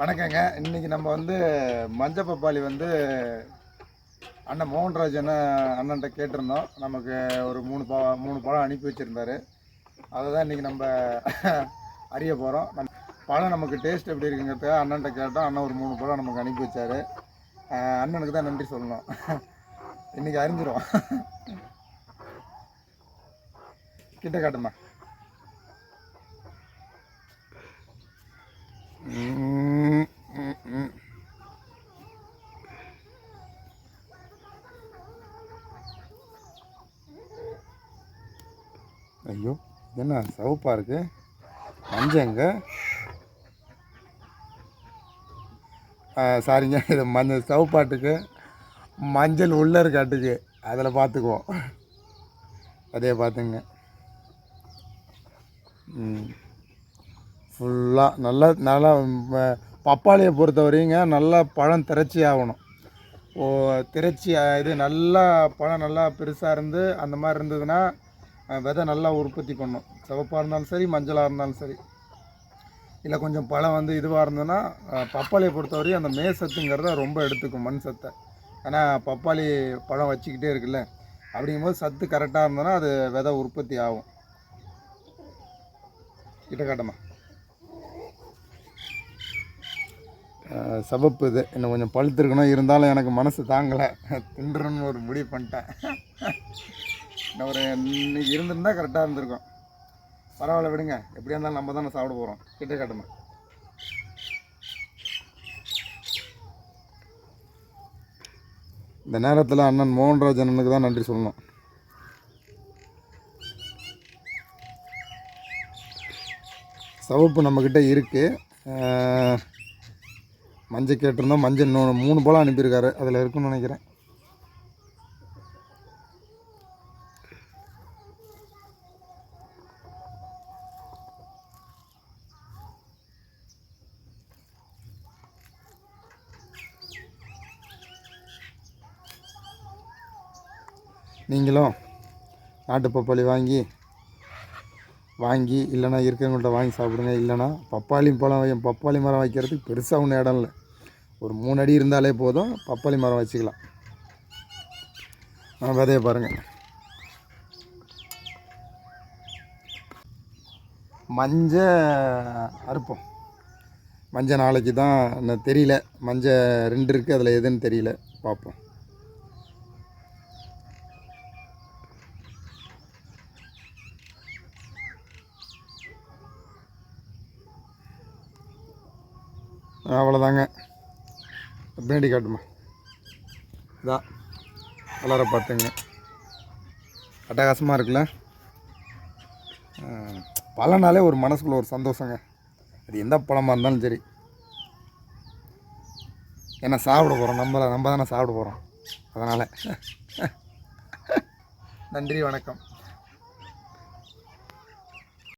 வணக்கங்க. இன்னைக்கு நம்ம வந்து மஞ்சள் பப்பாளி வந்து அண்ணன் மோகன்ராஜ் அண்ணன்ட்ட கேட்டிருந்தோம். நமக்கு ஒரு மூணு பா மூணு பழம் அனுப்பி வச்சுருந்தாரு. அதை தான் இன்றைக்கி நம்ம அறிய போகிறோம் நம் பழம் நமக்கு டேஸ்ட் எப்படி இருக்குங்கிறதுக்காக அண்ணன்ட்ட கேட்டோம். அண்ணன் ஒரு மூணு பழம் நமக்கு அனுப்பி வச்சாரு. அண்ணனுக்கு தான் நன்றி சொல்லணும். இன்றைக்கி அறிஞ்சிரும் கிட்ட காட்டுமா ம், ம், ம். ஐயோ என்ன சவுப்பாக இருக்கு? மஞ்சங்க சாரிங்க இது மஞ்சள் சவுப்பாட்டுக்கு மஞ்சள் உள்ள இருக்காட்டுக்கு அதில் பார்த்துக்குவோம் அதே பார்த்துங்க ஃபுல்லாக நல்லா நல்லா பப்பாளியை பொறுத்த வரையுங்க நல்லா பழம் திரச்சி ஆகணும். ஓ திரச்சி இது நல்லா பழம் நல்லா பெருசாக இருந்து அந்த மாதிரி இருந்ததுன்னா விதை நல்லா உற்பத்தி பண்ணும். சிவப்பாக இருந்தாலும் சரி மஞ்சளாக இருந்தாலும் சரி. இல்லை கொஞ்சம் பழம் வந்து இதுவாக இருந்ததுன்னா பப்பாளியை பொறுத்தவரையும் அந்த மே சத்துங்கிறத ரொம்ப எடுத்துக்கும் மண் சத்தை. ஏன்னா பப்பாளி பழம் வச்சுக்கிட்டே இருக்குல்ல. அப்படிங்கும்போது சத்து கரெக்டாக இருந்ததுன்னா அது விதை உற்பத்தி ஆகும். கிட்ட காட்டமா? சவப்பு சிவப்பு இது. இன்னும் கொஞ்சம் பழுத்திருக்கணும். இருந்தாலும் எனக்கு மனசு தாங்கலை. தின்றுன்னு ஒரு முடிவு பண்ணிட்டேன். இன்னும் ஒரு இன்னைக்கு இருந்திருந்தால் கரெக்டாக இருந்திருக்கும். பரவாயில்ல விடுங்க. எப்படியா இருந்தாலும் நம்ம தானே சாப்பிட போகிறோம் கிட்ட காட்டுமா இந்த நேரத்தில் அண்ணன் மோகன்ராஜ் அண்ணனுக்கு தான் நன்றி சொல்லணும். சவுப்பு நம்மக்கிட்ட இருக்குது மஞ்சள் கேட்டிருந்தோம். மஞ்சள் இன்னொன்று மூணு போல அனுப்பியிருக்காரு. அதில் இருக்குன்னு நினைக்கிறேன். நீங்களும் நாட்டு பப்பாளி வாங்கி வாங்கி இல்லைனா இருக்கிறவங்கள்ட்ட வாங்கி சாப்பிடுங்க. இல்லைனா பப்பாளி பழம் வை- பப்பாளி மரம் வைக்கிறதுக்கு பெருசாக ஒன்றும் இடம் இல்லை. ஒரு மூணு அடி இருந்தாலே போதும் பப்பாளி மரம் வச்சுக்கலாம். ஆ, விதைய பாருங்கள் மஞ்சள் அறுப்போம். மஞ்சள் நாளைக்கு தான் தெரியல. மஞ்சள் ரெண்டு இருக்குது அதில் எதுன்னு தெரியல. பார்ப்போம். அவ்வளோதாங்க. பின்னாடி காட்டுமா. இதா கலரை பார்த்துங்க. அட்டகாசமாக இருக்குல்ல? பழனாலே ஒரு மனசுக்குள்ள ஒரு சந்தோஷங்க. அது எந்த பழமாக இருந்தாலும் சரி. ஏன்னா சாப்பிட போகிறோம் நம்ம நம்ம தானே சாப்பிட போகிறோம் அதனால். நன்றி வணக்கம்.